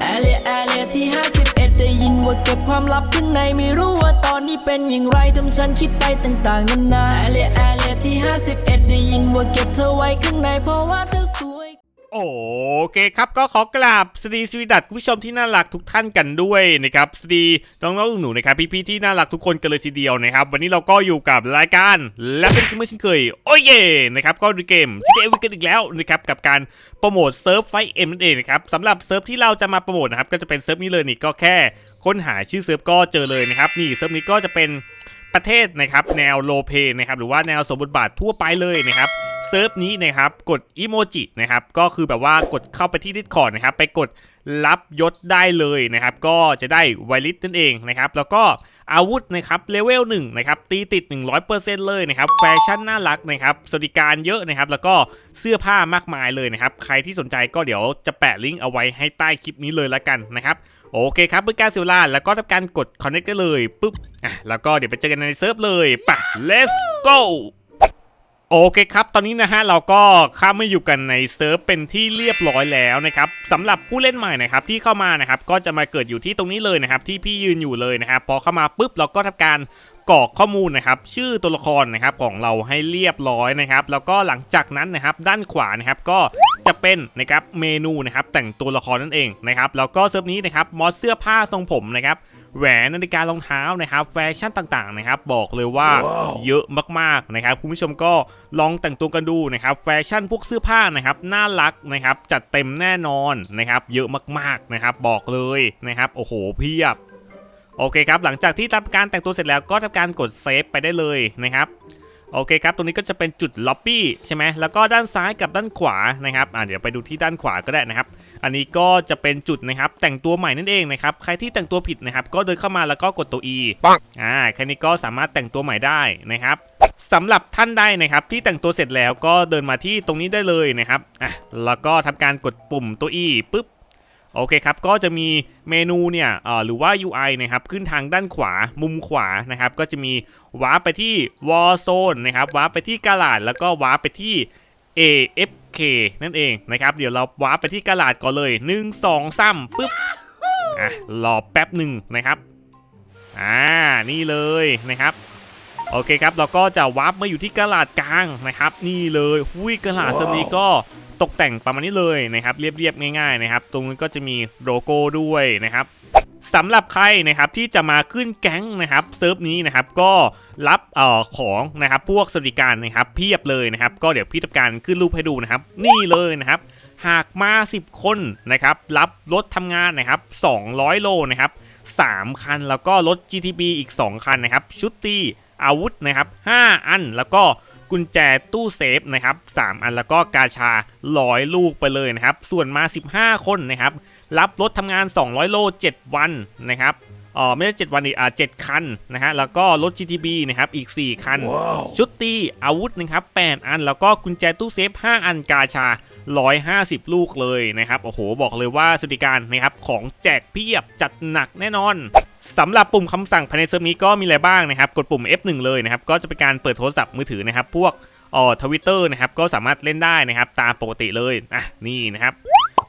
แอเรียแอเรียที่ 51 ได้ยินว่าเก็บความลับข้างในไม่รู้ว่าตอนนี้เป็นอย่างไรทำฉันคิดไปต่างๆนานาแอเรียแอเรียที่ 51 ได้ยินว่าเก็บเธอไว้ข้างในเพราะว่าเธอ โอเคครับก็ขอกราบสวัสดีสวีดัตคุณผู้ชมที่น่ารักทุกท่านกันด้วยนะครับสวัสดีน้องๆหนูๆนะครับพี่ๆที่น่ารักทุกคนกันเลยทีเดียวนะครับ วันนี้เราก็อยู่กับรายการและเป็นเมื่อเช่นเคย โอ้ยเย่นะครับก็ดูเกม GTA วิกันอีกแล้วนะครับกับการโปรโมทเซิร์ฟไฟเอ็มนั่นเองนะครับสำหรับเซิร์ฟที่เราจะมาโปรโมทนะครับก็จะเป็นเซิร์ฟนี้เลยนี่ก็แค่ค้นหาชื่อเซิร์ฟก็เจอเลยนะครับนี่เซิร์ฟนี้ก็จะเป็นประเทศนะครับแนวโลเพนะครับหรือว่าแนวสมบทบาททั่วไปเลยนะครับ เซิร์ฟนี้นะครับกดอีโมจินะครับก็คือแบบว่ากดเข้าไปที่ดิสคอร์ดนะครับไปกดรับยศได้เลยนะครับ ก็จะได้ไวลิสนั่นเองนะครับ แล้วก็อาวุธนะครับเลเวลหนึ่งนะครับตีติด 100%เลยนะครับแฟชั่นน่ารักนะครับสวัสดิการเยอะนะครับ แล้วก็เสื้อผ้ามากมายเลยนะครับ ใครที่สนใจก็เดี๋ยวจะแปะลิงก์เอาไว้ให้ใต้คลิปนี้เลยละกันนะครับโอเคครับเพื่อการเสียเวลาแล้วก็ทำการกด connect ได้เลยปุ๊บอะแล้วก็เดี๋ยวไปเจอกันในเซิร์ฟเลยไปะ let's go โอเคครับ ตอนนี้นะฮะเราก็ข้ามาอยู่กันในเซิร์ฟเป็นที่เรียบร้อยแล้วนะครับสำหรับผู้เล่นใหม่นะครับที่เข้ามานะครับก็จะมาเกิดอยู่ที่ตรงนี้เลยนะครับที่พี่ยืนอยู่เลยนะครับพอเข้ามาปุ๊บเราก็ทำการ กรอกข้อมูลนะครับ ชื่อตัวละครนะครับของเราให้เรียบร้อยนะครับ แล้วก็หลังจากนั้นนะครับ ด้านขวานะครับก็จะเป็นนะครับเมนูนะครับ แต่งตัวละครนั่นเองนะครับ แล้วก็เซิร์ฟนี้นะครับมอสเสื้อผ้าทรงผมนะครับแหวนนาฬิการองเท้านะครับ แฟชั่นต่างๆนะครับ บอกเลยว่าเยอะมากๆนะครับ คุณผู้ชมก็ลองแต่งตัวกันดูนะครับ แฟชั่นพวกเสื้อผ้านะครับน่ารักนะครับ จัดเต็มแน่นอนนะครับ เยอะมากๆนะครับ บอกเลยนะครับ โอ้โหเพียบ โอเคครับหลังจากที่ทำการแต่งตัวเสร็จแล้วก็ทำการกดเซฟไปได้เลยนะครับโอเคครับ ตรงนี้ก็จะเป็นจุดล็อบบี้ใช่ไหม แล้วก็ด้านซ้ายกับด้านขวานะครับ อ่าเดี๋ยวไปดูที่ด้านขวาก็ได้นะครับ อันนี้ก็จะเป็นจุดนะครับแต่งตัวใหม่นั่นเองนะครับ ใครที่แต่งตัวผิดนะครับ ก็เดินเข้ามาแล้วก็กดตัว E ปังอ่า แค่นี้ก็สามารถแต่งตัวใหม่ได้นะครับสำหรับท่านใดนะครับที่แต่งตัวเสร็จแล้วก็เดินมาที่ตรงนี้ได้เลยนะครับ อะ แล้วก็ทำการกดปุ่มตัว E ปุ๊บ โอเคครับ ก็จะมีเมนูเนี่ยหรือว่า UI นะครับ ขึ้นทางด้านขวา มุมขวานะครับ ก็จะมีวาร์ปไปที่ Warzone นะครับ วาร์ปไปที่กาลาด แล้วก็วาร์ปไปที่ AFK นั่นเองนะครับ เดี๋ยวเราวาร์ปไปที่กาลาดก่อนเลย 1 2 3ปึ๊บ อะ รอแป๊บหนึ่งนะครับ อ่า นี่เลยนะครับ โอเคครับเราก็จะวาร์ปมาอยู่ที่กาลาดกลางนะครับ นี่เลยหุยกาลาดเซมนี้ก็ตกแต่งประมาณนี้เลยนะครับ เรียบๆง่ายๆนะครับ ตรงนี้ก็จะมีโลโก้ด้วยนะครับสำหรับใครนะครับที่จะมาขึ้นแก๊งนะครับเซิร์ฟนี้นะครับก็รับเอ่อของนะครับพวกสวัสดิการนะครับเพียบเลยนะครับ ก็เดี๋ยวพี่ทำการขึ้นรูปให้ดูนะครับ นี่เลยนะครับ หากมา 10 คนนะครับ รับรถทำงานนะครับ 200 โลนะครับ 3 คันแล้วก็รถ GTB อีก 2 คันนะครับ ชุดตี อาวุธนะครับ 5 อันแล้วก็กุญแจตู้เซฟนะครับ 3 อันแล้วก็กาชาร้อยลูกไปเลยนะครับ ส่วนมา 15 คนนะครับ รับรถทำงาน 200 โล 7 วันนะครับอ๋อไม่ใช่7วันอีกอ่า7คันนะฮะแล้วก็รถ GTB นะครับอีก 4 คันชุดตีอาวุธนะครับ8อัน แล้วก็กุญแจตู้เซฟ 5 อันกาชา 150 ลูกเลยนะครับ โอ้โห บอกเลยว่าสวัสดิการนะครับของแจกเพียบจัดหนักแน่นอน สำหรับปุ่มคำสั่งภายในเซิร์ฟนี้ก็มีอะไรบ้างนะครับ กดปุ่ม F1 เลยนะครับก็จะเป็นการเปิดโทรศัพท์มือถือนะครับ พวกอ๋อทวิตเตอร์นะครับก็สามารถเล่นได้นะครับ ตามปกติเลยอะนี่นะครับ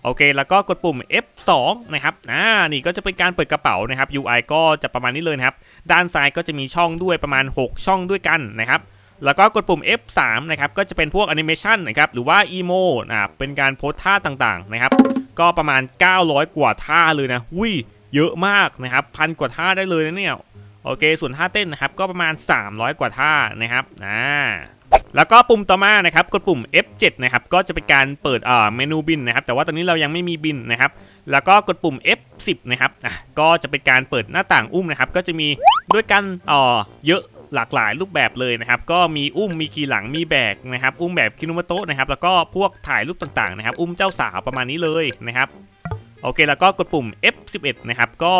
โอเค แล้วก็กดปุ่ม F2 นะครับ อ่า นี่ก็จะเป็นการเปิดกระเป๋านะครับ UI ก็จะประมาณนี้เลยนะครับ ด้านซ้ายก็จะมีช่องด้วยประมาณ 6 ช่องด้วยกันนะครับ แล้วก็กดปุ่ม F3 นะครับ ก็จะเป็นพวกแอนิเมชันนะครับ หรือว่าอีโมอ่า เป็นการโพสท่าต่างๆนะครับ ก็ประมาณ 900 กว่าท่าเลยนะวุ้ย เยอะมากนะครับพันกว่าท่าได้เลยนะเนี่ยโอเค ส่วนท่าเต้นนะครับก็ประมาณ 300 กว่าท่านะครับอ่าแล้วก็ปุ่มต่อมานะครับกดปุ่ม F7 นะครับก็จะเป็นการเปิดเมนูบินนะครับ แต่ว่าตอนนี้เรายังไม่มีบินนะครับ แล้วก็กดปุ่ม F10 นะครับอะก็จะเป็นการเปิดหน้าต่างอุ้มนะครับ ก็จะมีด้วยกันอ่อเยอะหลากหลายรูปแบบเลยนะครับ ก็มีอุ้มมีขี่หลังมีแบกนะครับ อุ้มแบบคินุมโตะนะครับ แล้วก็พวกถ่ายรูปต่างๆนะครับ อุ้มเจ้าสาวประมาณนี้เลยนะครับ โอเคแล้วก็กดปุ่ม F11 นะครับก็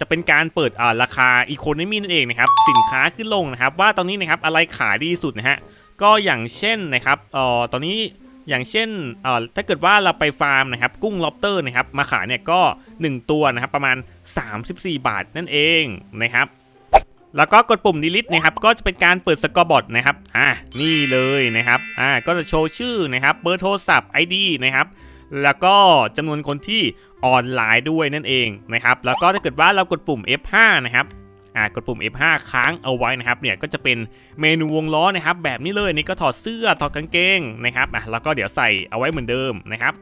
จะเป็นการเปิดราคาอีโคโนมีนั่นเองนะครับสินค้าขึ้นลงนะครับว่าตอนนี้นะครับอะไรขายดีสุดนะฮะก็อย่างเช่นนะครับเอ่อตอนนี้อย่างเช่นเอ่อถ้าเกิดว่าเราไปฟาร์มนะครับกุ้งล็อบเตอร์นะครับมาขายเนี่ยก็ 1 ตัวนะครับประมาณ 34 บาทนั่นเองนะครับแล้วก็กดปุ่ม delete นะครับก็จะเป็นการเปิดสกอร์บอร์ดนะครับอ่านี่เลยนะครับอ่าก็จะโชว์ชื่อนะครับเบอร์โทรศัพท์ ID นะครับ แล้วก็จำนวนคนที่ออนไลน์ด้วยนั่นเองนะครับ แล้วก็ถ้าเกิดว่าเรากดปุ่ม F5 นะครับอ่ากดปุ่ม F5 ค้างเอาไว้นะครับเนี่ยก็จะเป็นเมนูวงล้อนะครับ แบบนี้เลยนี่ก็ถอดเสื้อถอดกางเกงนะครับอะแล้วก็เดี๋ยวใส่เอาไว้เหมือนเดิมนะครับ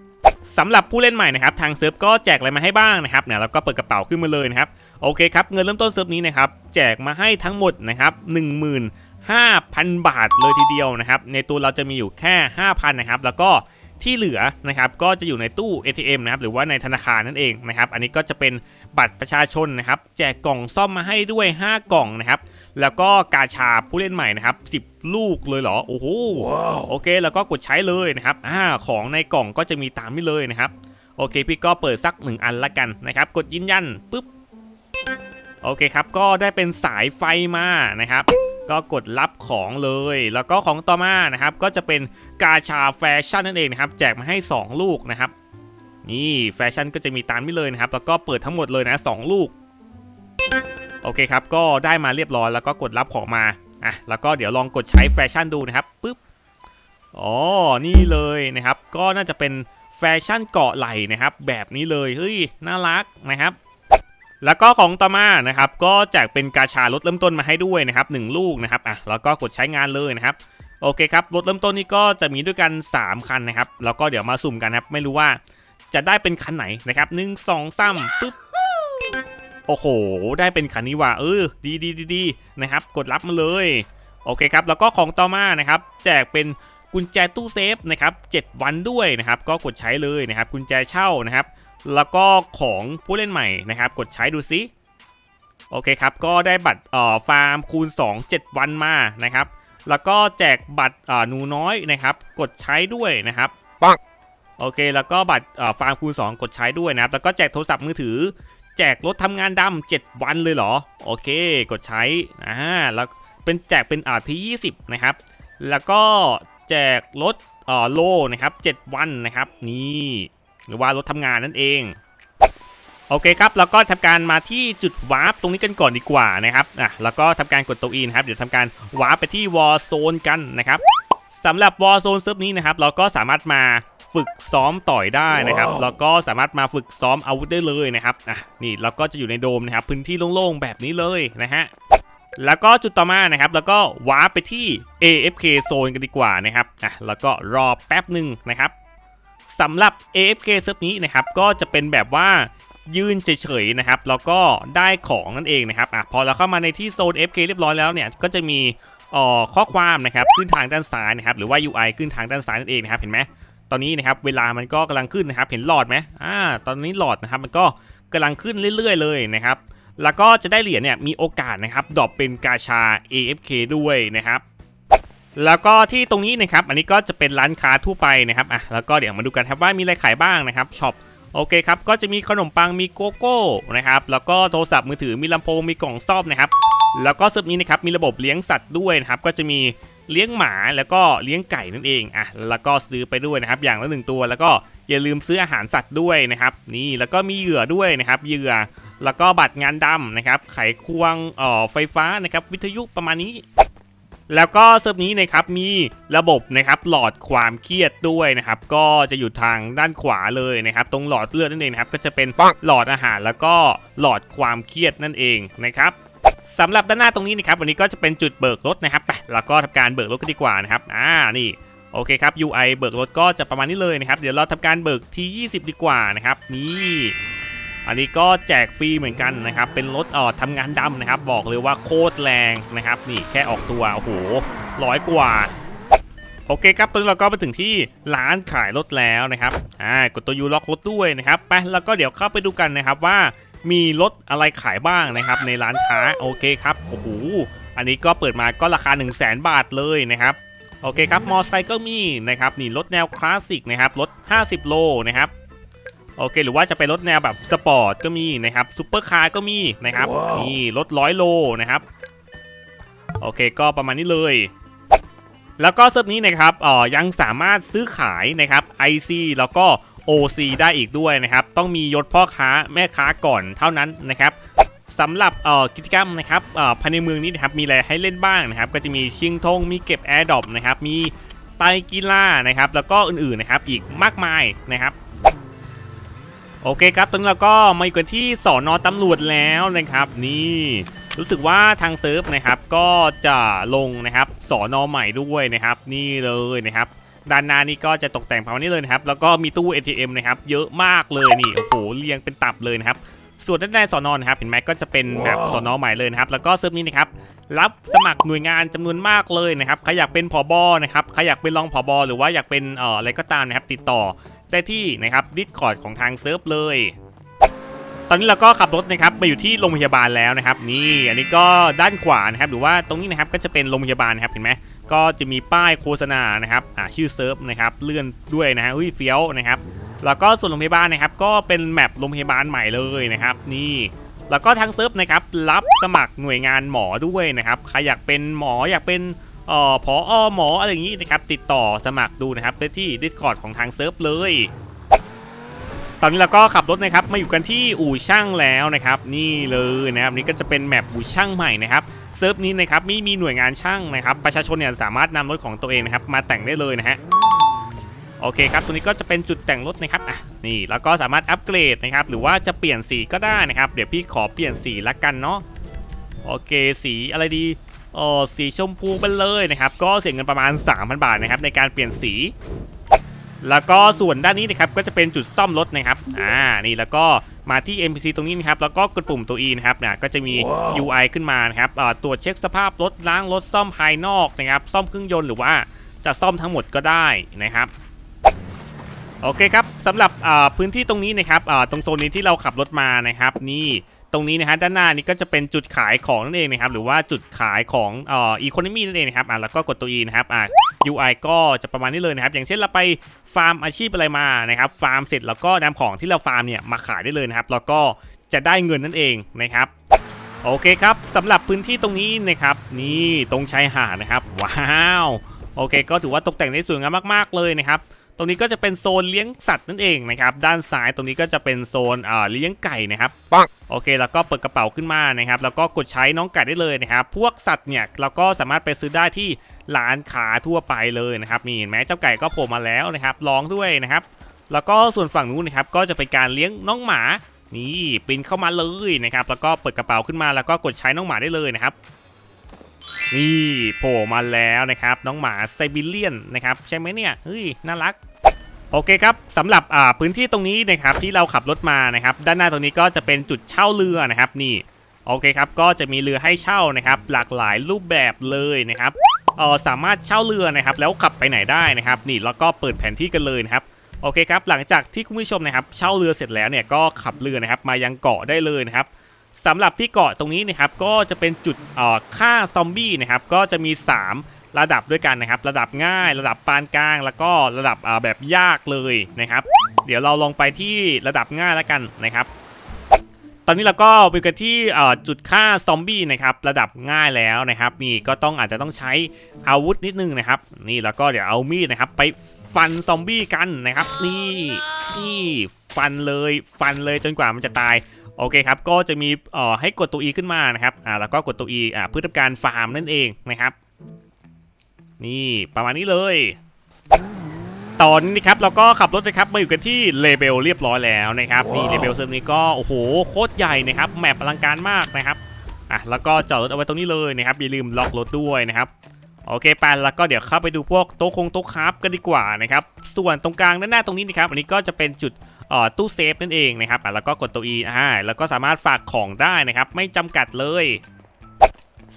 สำหรับผู้เล่นใหม่นะครับทางเซิร์ฟก็แจกอะไรมาให้บ้างนะครับเนี่ยแล้วก็เปิดกระเป๋าขึ้นมาเลยนะครับโอเคครับเงินเริ่มต้นเซิร์ฟนี้นะครับแจกมาให้ทั้งหมดนะครับ15,000 บาทเลยทีเดียวนะครับ ในตัวเราจะมีอยู่แค่ 5,000 นะครับ แล้วก็ ที่เหลือนะครับก็จะอยู่ในตู้ ATM นะครับหรือว่าในธนาคารนั่นเองนะครับอันนี้ก็จะเป็นบัตรประชาชนนะครับแจกกล่องซ่อมมาให้ด้วย 5 กล่องนะครับแล้วก็กาชาผู้เล่นใหม่นะครับ 10 ลูกเลยเหรอโอ้โหโอเค แล้วก็กดใช้เลยนะครับอ่าของในกล่องก็จะมีตามนี้เลยนะครับโอเค พี่ก็เปิดสักหนึ่งอันละกันนะครับกดยืนยันปุ๊บโอเคครับก็ได้เป็นสายไฟมานะครับ ก็กดรับของเลย แล้วก็ของต่อมานะครับ ก็จะเป็นกาชาแฟชั่นนั่นเองนะครับ แจกมาให้ 2 ลูกนะครับ นี่แฟชั่นก็จะมีตามนี้เลยนะครับ แล้วก็เปิดทั้งหมดเลยนะ 2 ลูก โอเคครับ ก็ได้มาเรียบร้อย แล้วก็กดรับของมา อะ แล้วก็เดี๋ยวลองกดใช้แฟชั่นดูนะครับ ปึ๊บ อ๋อ นี่เลยนะครับ ก็น่าจะเป็นแฟชั่นเกาะไหล่นะครับ แบบนี้เลย เฮ้ย น่ารักนะครับ แล้วก็ของต่อมานะครับก็แจกเป็นกาชาลดเริ่มต้นมาให้ด้วยนะครับหนึ่งลูกนะครับอะแล้วก็กดใช้งานเลยนะครับโอเคครับรถเริ่มต้นนี้ก็จะมีด้วยกัน 3 คันนะครับ แล้วก็เดี๋ยวมาสุ่มกันครับ ไม่รู้ว่าจะได้เป็นคันไหนนะครับหนึ่งสองสามปึ๊บ โอ้โห ได้เป็นคันนี้ว่ะเออ ดีดีดีดีนะครับ กดรับมาเลย โอเคครับ แล้วก็ของต่อมานะครับ แจกเป็นกุญแจตู้เซฟนะครับ 7 วันด้วยนะครับ ก็กดใช้เลยนะครับ กุญแจเช่านะครับ แล้วก็ของผู้เล่นใหม่นะครับ กดใช้ดูซิโอเคครับ ก็ได้บัตรเอ่อฟาร์มคูณ 2 7 วันมานะครับ แล้วก็แจกบัตรเอ่อหนูน้อยนะครับ กดใช้ด้วยนะครับปังโอเค แล้วก็บัตรเอ่อฟาร์มคูณ 2 กดใช้ด้วยนะครับ แล้วก็แจกโทรศัพท์มือถือ แจกรถทำงานดำ7วันเลยเหรอ โอเค กดใช้อ่าแล้วเป็นแจกเป็นอ่าที่20 นะครับ แล้วก็แจกรถเอ่อโลนะครับ 7 วันนะครับ นี่ หรือว่ารถทำงานนั่นเองโอเคครับแล้วก็ทำการมาที่จุดวาร์ปตรงนี้กันก่อนดีกว่านะครับอะแล้วก็ทำการกดตัวอีนะครับเดี๋ยวทำการวาร์ปไปที่วอลโซนกันนะครับสำหรับวอลโซนเซิร์ฟนี้นะครับ เราก็สามารถมาฝึกซ้อมต่อยได้นะครับ แล้วก็สามารถมาฝึกซ้อมอาวุธได้เลยนะครับอะนี่เราก็จะอยู่ในโดมนะครับ พื้นที่โล่งๆแบบนี้เลยนะฮะแล้วก็จุดต่อมานะครับ แล้วก็วาร์ปไปที่ AFK โซนกันดีกว่านะครับอะแล้วก็รอแป๊บหนึ่งนะครับ สำหรับ AFK เซิร์ฟนี้นะครับก็จะเป็นแบบว่ายืนเฉยๆนะครับแล้วก็ได้ของนั่นเองนะครับอะพอเราเข้ามาในที่โซน AFK เรียบร้อยแล้วเนี่ยก็จะมีอ่อข้อความนะครับขึ้นทางด้านซ้ายนะครับหรือว่า UI ขึ้นทางด้านซ้ายนั่นเองนะครับเห็นไหมตอนนี้นะครับเวลามันก็กำลังขึ้นนะครับเห็นหลอดไหมอ่าตอนนี้หลอดนะครับมันก็กำลังขึ้นเรื่อย ๆ เลยนะครับแล้วก็จะได้เหรียญเนี่ยมีโอกาสนะครับดรอปเป็นกาชา AFK ด้วยนะครับ แล้วก็ที่ตรงนี้นะครับ อันนี้ก็จะเป็นร้านค้าทั่วไปนะครับอะแล้วก็เดี๋ยวมาดูกันครับว่ามีอะไรขายบ้างนะครับช็อปโอเคครับ ก็จะมีขนมปังมีโกโก้นะครับ แล้วก็โทรศัพท์มือถือมีลำโพงมีกล่องซ่อมนะครับ แล้วก็เซิร์ฟนี้นะครับมีระบบเลี้ยงสัตว์ด้วยนะครับ ก็จะมีเลี้ยงหมาแล้วก็เลี้ยงไก่นั่นเองอะแล้วก็ซื้อไปด้วยนะครับ อย่างละหนึ่งตัว แล้วก็อย่าลืมซื้ออาหารสัตว์ด้วยนะครับ นี่แล้วก็มีเหยื่อด้วยนะครับเหยื่อแล้วก็บัตรงานดำนะครับไขควงเอ่อไฟฟ้านะครับวิทยุประมาณนี้ แล้วก็เซิร์ฟนี้นะครับมีระบบนะครับหลอดความเครียดด้วยนะครับก็จะอยู่ทางด้านขวาเลยนะครับตรงหลอดเลือดนั่นเองนะครับก็จะเป็นปังหลอดอาหารแล้วก็หลอดความเครียดนั่นเองนะครับสำหรับด้านหน้าตรงนี้นะครับวันนี้ก็จะเป็นจุดเบิกรถนะครับไปแล้วก็ทำการเบิกรถกันดีกว่านะครับอ่านี่โอเคครับ UI เบิกรถก็จะประมาณนี้เลยนะครับ เดี๋ยวเราทำการเบิกที20 ดีกว่านะครับนี่ อันนี้ก็แจกฟรีเหมือนกันนะครับ เป็นรถเอ่อทำงานดำนะครับ บอกเลยว่าโคตรแรงนะครับ นี่แค่ออกตัว โอ้โหร้อยกว่า โอเคครับตอนนี้เราก็มาถึงที่ร้านขายรถแล้วนะครับ อ่ากดตัวยูล็อกรถด้วยนะครับ ไป แล้วก็เดี๋ยวเข้าไปดูกันนะครับว่ามีรถอะไรขายบ้างนะครับ ในร้านค้า โอเคครับ โอ้โห อันนี้ก็เปิดมาก็ราคา 1 0 0 0 0แบาทเลยนะครับ โอเคครับ มอไซค์ก็มีนะครับ นี่รถแนวคลาสสิกนะครับ รถ 50 โลนะครับ โอเคหรือว่าจะเป็นรถแนวแบบสปอร์ตก็มีนะครับซูเปอร์คาร์ก็มีนะครับนี่รถร้อยโลนะครับโอเคก็ประมาณนี้เลย แล้วก็เซิร์ฟนี้นะครับเอ่อยังสามารถซื้อขายนะครับ IC แล้วก็ OC ได้อีกด้วยนะครับ ต้องมียศพ่อค้าแม่ค้าก่อนเท่านั้นนะครับสำหรับเอ่อกิจกรรมนะครับเอ่อภายในเมืองนี้นะครับมีอะไรให้เล่นบ้างนะครับ ก็จะมีชิงธงมีเก็บ Air d r o p นะครับมีไตรกีฬานะครับ แล้วก็อื่นๆนะครับอีกมากมายนะครับ โอเคครับตอนนี้เราก็มาอยู่กันที่สอนอตำรวจแล้วนะครับ นี่รู้สึกว่าทางเซิร์ฟนะครับก็จะลงนะครับสอนอใหม่ด้วยนะครับ นี่เลยนะครับด้านหน้านี่ก็จะตกแต่งประมาณนี้เลยนะครับ แล้วก็มีตู้ ATM นะครับ เยอะมากเลยนี่โอ้โหเรียงเป็นตับเลยนะครับ ส่วนด้านในสอนอนะครับเห็นไหมก็จะเป็นแบบสอนอใหม่เลยนะครับ แล้วก็เซิร์ฟนี้นะครับรับสมัครหน่วยงานจำนวนมากเลยนะครับใครอยากเป็นผอบอนะครับใครอยากเป็นรองผอบอหรือว่าอยากเป็นเอ่ออะไรก็ตามนะครับ ติดต่อ ได้ที่นะครับดิสคอร์ดของทางเซิร์ฟเลย ตอนนี้เราก็ขับรถนะครับมาอยู่ที่โรงพยาบาลแล้วนะครับ นี่อันนี้ก็ด้านขวานะครับหรือว่าตรงนี้นะครับก็จะเป็นโรงพยาบาลนะครับเห็นไหมก็จะมีป้ายโฆษณานะครับอ่าชื่อเซิร์ฟนะครับเลื่อนด้วยนะฮะอุ้ยเฟี้ยวนะครับแล้วก็ส่วนโรงพยาบาลนะครับก็เป็นแมปโรงพยาบาลใหม่เลยนะครับ นี่แล้วก็ทางเซิร์ฟนะครับรับสมัครหน่วยงานหมอด้วยนะครับใครอยากเป็นหมออยากเป็น ออผออหมออะไรอย่างนี้นะครับติดต่อสมัครดูนะครับได้ที่ Discord ของทางเซิร์ฟเลย ตอนนี้เราก็ขับรถนะครับมาอยู่กันที่อู่ช่างแล้วนะครับ นี่เลยนะครับนี่ก็จะเป็นแมปอู่ช่างใหม่นะครับเซิร์ฟนี้นะครับมีมีหน่วยงานช่างนะครับ ประชาชนเนี่ยสามารถนำรถของตัวเองนะครับมาแต่งได้เลยนะฮะโอเคครับ ตัวนี้ก็จะเป็นจุดแต่งรถนะครับ อะ นี่ แล้วก็สามารถอัปเกรดนะครับ หรือว่าจะเปลี่ยนสีก็ได้นะครับ เดี๋ยวพี่ขอเปลี่ยนสีละกันเนาะ โอเค สีอะไรดี อ๋อสีชมพูไปเลยนะครับ ก็เสียเงินประมาณ 3,000 บาทนะครับในการเปลี่ยนสี แล้วก็ส่วนด้านนี้นะครับก็จะเป็นจุดซ่อมรถนะครับ อ่า นี่แล้วก็มาที่ NPC ตรงนี้นะครับ แล้วก็กดปุ่มตัว E นะครับเนี่ยก็จะมี UI ขึ้นมานะครับอ่าตรวจเช็คสภาพรถล้างรถซ่อมภายนอกนะครับ ซ่อมเครื่องยนต์หรือว่าจะซ่อมทั้งหมดก็ได้นะครับโอเคครับสำหรับอ่าพื้นที่ตรงนี้นะครับอ่าตรงโซนนี้ที่เราขับรถมานะครับ นี่ ตรงนี้นะฮะด้านหน้านี้ก็จะเป็นจุดขายของนั่นเองนะครับหรือว่าจุดขายของอ่าอีโคโนมีนั่นเองนะครับอ่าแล้วก็กดตัว E นะครับอ่า UI ก็จะประมาณนี้เลยนะครับ อย่างเช่นเราไปฟาร์มอาชีพอะไรมานะครับฟาร์มเสร็จแล้วก็นำของที่เราฟาร์มเนี่ยมาขายได้เลยนะครับแล้วก็จะได้เงินนั่นเองนะครับโอเคครับสำหรับพื้นที่ตรงนี้นะครับ นี่ตรงชายหาดนะครับ ว้าว โอเค ก็ถือว่าตกแต่งได้สวยงามมาก ๆ เลยนะครับ รงนี้ก็จะเป็นโซนเลี้ยงสัตว์นั่นเองนะครับด้านซ้ายตรงนี้ก็จะเป็นโซนอ่าเลี้ยงไก่นะครับปังโอเค แล้วก็เปิดกระเป๋าขึ้นมานะครับแล้วก็กดใช้น้องไก่ได้เลยนะครับพวกสัตว์เนี่ยเราก็สามารถไปซื้อได้ที่ร้านค้าทั่วไปเลยนะครับนี่เห็นไหมเจ้าไก่ก็โผล่มาแล้วนะครับร้องด้วยนะครับ แล้วก็ส่วนฝั่งนู้นนะครับก็จะเป็นการเลี้ยงน้องหมานี่ปีนเข้ามาเลยนะครับแล้วก็เปิดกระเป๋าขึ้นมาแล้วก็กดใช้น้องหมาได้เลยนะครับ นี่โผล่มาแล้วนะครับ น้องหมาไซบีเรียนนะครับ ใช่ไหมเนี่ยเฮ้ยน่ารักโอเคครับสำหรับอ่าพื้นที่ตรงนี้นะครับที่เราขับรถมานะครับ ด้านหน้าตรงนี้ก็จะเป็นจุดเช่าเรือนะครับนี่โอเคครับก็จะมีเรือให้เช่านะครับ หลากหลายรูปแบบเลยนะครับเออสามารถเช่าเรือนะครับ แล้วขับไปไหนได้นะครับ นี่แล้วก็เปิดแผนที่กันเลยนะครับโอเคครับหลังจากที่คุณผู้ชมนะครับ เช่าเรือเสร็จแล้วเนี่ยก็ขับเรือนะครับ มายังเกาะได้เลยนะครับ สำหรับที่เกาะตรงนี้นะครับก็จะเป็นจุดฆ่าซอมบี้นะครับก็จะมี 3 ระดับด้วยกันนะครับ ระดับง่าย ระดับปานกลาง แล้วก็ระดับแบบยากเลยนะครับ เดี๋ยวเราลองไปที่ระดับง่ายแล้วกันนะครับ ตอนนี้เราก็ไปกันที่จุดฆ่าซอมบี้นะครับระดับง่ายแล้วนะครับนี่ก็ต้องอาจจะต้องใช้อาวุธนิดนึงนะครับ นี่แล้วก็เดี๋ยวเอามีดนะครับ ไปฟันซอมบี้กันนะครับ นี่นี่ฟันเลยฟันเลยจนกว่ามันจะตาย โอเคครับ ก็จะมีเอ่อให้กดตัว E ขึ้นมานะครับอ่าแล้วก็กดตัว E อ่าเพื่อทำการฟาร์มนั่นเองนะครับ นี่ประมาณนี้เลยตอนนี้ครับเราก็ขับรถนะครับมาอยู่กันที่เลเบลเรียบร้อยแล้วนะครับนี่เลเบลเซิร์ฟนี้ก็โอ้โหโคตรใหญ่นะครับแมปอลังการมากนะครับอะแล้วก็จอดรถเอาไว้ตรงนี้เลยนะครับอย่าลืมล็อกรถด้วยนะครับโอเคไปแล้วก็เดี๋ยวเข้าไปดูพวกโต๊ะคงโต๊ะคราฟกันดีกว่านะครับส่วนตรงกลางด้านหน้าตรงนี้นะครับอันนี้ก็จะเป็นจุดเอ่อ ตู้เซฟนั่นเองนะครับอะแล้วก็กดตัว E อ่าแล้วก็สามารถฝากของได้นะครับ ไม่จำกัดเลย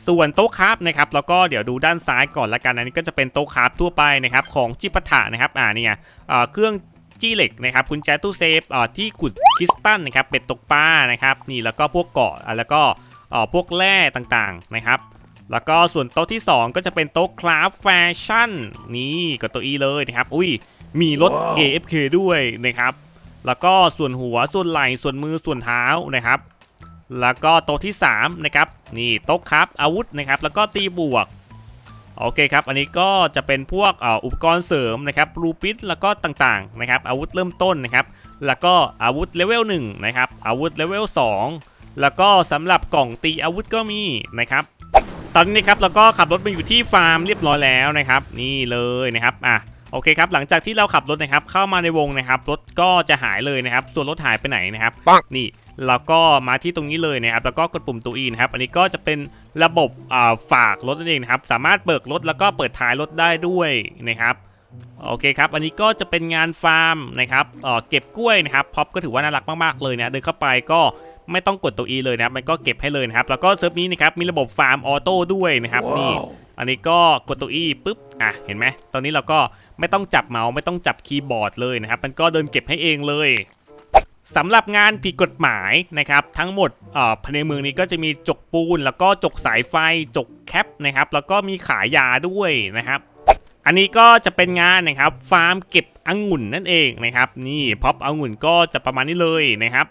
ส่วนโต๊ะคราฟนะครับแล้วก็เดี๋ยวดูด้านซ้ายก่อนละกันอันนี้ก็จะเป็นโต๊ะคราฟทั่วไปนะครับของจิปาถะนะครับอ่านี่ไงเอ่อเครื่องจี้เหล็กนะครับกุญแจตู้เซฟเอ่อที่ขุดคริสตัลนะครับเป็ดตกปลานะครับนี่แล้วก็พวกเกาะอะแล้วก็เอ่อพวกแร่ต่างๆนะครับ แล้วก็ส่วนโต๊ะที่ 2 ก็จะเป็นโต๊ะคราฟแฟชั่นนี่กับตัว E เลยนะครับอุ้ยมีรถ AFK ด้วยนะครับ แล้วก็ส่วนหัวส่วนไหล่ส่วนมือส่วนเท้านะครับ แล้วก็โต๊ะที่3นะครับนี่โต๊ะครับอาวุธนะครับ แล้วก็ตีบวกโอเคครับ อันนี้ก็จะเป็นพวกอุปกรณ์เสริมนะครับรูปิดแล้วก็ต่างๆนะครับ อาวุธเริ่มต้นนะครับ แล้วก็อาวุธเลเวล1นะครับ อาวุธเลเวล2แล้วก็สำหรับกล่องตีอาวุธก็มีนะครับ ตอนนี้นะครับเราก็ขับรถมาอยู่ที่ฟาร์มเรียบร้อยแล้วนะครับ นี่เลยนะครับอะ โอเคครับหลังจากที่เราขับรถนะครับเข้ามาในวงนะครับรถก็จะหายเลยนะครับส่วนรถหายไปไหนนะครับปังนี่เราก็มาที่ตรงนี้เลยนะครับแล้วก็กดปุ่มตัว E นะครับอันนี้ก็จะเป็นระบบอ่าฝากรถนั่นเองนะครับสามารถเบิกรถแล้วก็เปิดท้ายรถได้ด้วยนะครับโอเคครับ อันนี้ก็จะเป็นงานฟาร์มนะครับเอ่อเก็บกล้วยนะครับพ็อปก็ถือว่าน่ารักมากๆเลยนะเดินเข้าไปก็ไม่ต้องกดตัว E เลยนะครับมันก็เก็บให้เลยนะครับ แล้วก็เซิร์ฟนี้นะครับมีระบบฟาร์มออโต้ด้วยนะครับนี่ อันนี้ก็กดตัว E ปุ๊บ อะ เห็นไหม ตอนนี้เราก็ ไม่ต้องจับเมาส์ไม่ต้องจับคีย์บอร์ดเลยนะครับ มันก็เดินเก็บให้เองเลยสำหรับงานผิดกฎหมายนะครับ ทั้งหมดภายในเมืองนี้ก็จะมีจกปูน แล้วก็จกสายไฟจกแคปนะครับ แล้วก็มีขายยาด้วยนะครับ อันนี้ก็จะเป็นงานนะครับ ฟาร์มเก็บองุ่นนั่นเองนะครับ นี่พ็อปองุ่นก็จะประมาณนี้เลยนะครับ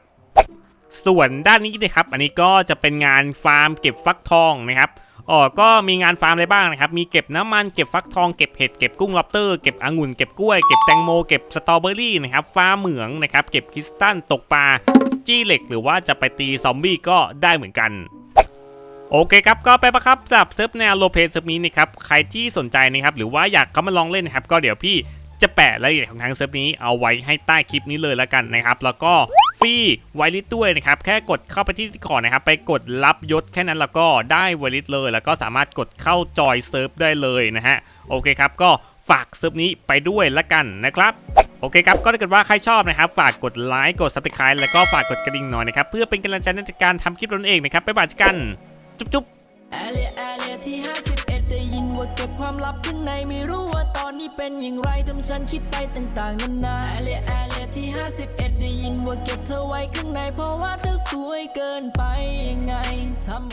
ส่วนด้านนี้นะครับ อันนี้ก็จะเป็นงานฟาร์มเก็บฟักทองนะครับ อ๋อก็มีงานฟาร์มอะไรบ้างนะครับ มีเก็บน้ำมันเก็บฟักทองเก็บเห็ดเก็บกุ้งล็อบเตอร์เก็บองุ่นเก็บกล้วยเก็บแตงโมเก็บสตรอเบอรี่นะครับฟาร์มเหมืองนะครับเก็บคริสตัลตกปลาจี้เหล็กหรือว่าจะไปตีซอมบี้ก็ได้เหมือนกันโอเคครับก็ไปประครับสำหรับเซิร์ฟแนวโลเพเซิร์ฟนี้นะครับใครที่สนใจนะครับหรือว่าอยากเข้ามาลองเล่นนะครับก็เดี๋ยวพี่จะแปะรายละเอียดของทางเซิร์ฟนี้เอาไว้ให้ใต้คลิปนี้เลยแล้วกันนะครับ แล้วก็ ฟรีไวลิสด้วยนะครับ แค่กดเข้าไปที่ก่อนนะครับ ไปกดรับยศแค่นั้นแล้วก็ได้ไวลิสเลย แล้วก็สามารถกดเข้าจอยเซิร์ฟได้เลยนะฮะ โอเคครับ ก็ฝากเซิร์ฟนี้ไปด้วยละกันนะครับโอเคครับ ก็ถ้าเกิดว่าใครชอบนะครับ ฝากกดไลค์กด subscribe แล้วก็ฝากกดกระดิ่งหน่อยนะครับ เพื่อเป็นกำลังใจในการทำคลิปนั่นเองนะครับ ไปบ่ายกัน จุ๊บจุ๊บ ว่าเก็บความลับข้างในไม่รู้ว่าตอนนี้เป็นอย่างไรทำฉันคิดไปต่างๆนานาแอเลียแอเลียที่ 51 ได้ยินว่าเก็บเธอไว้ข้างใน เพราะว่าเธอสวยเกินไปยังไงทำ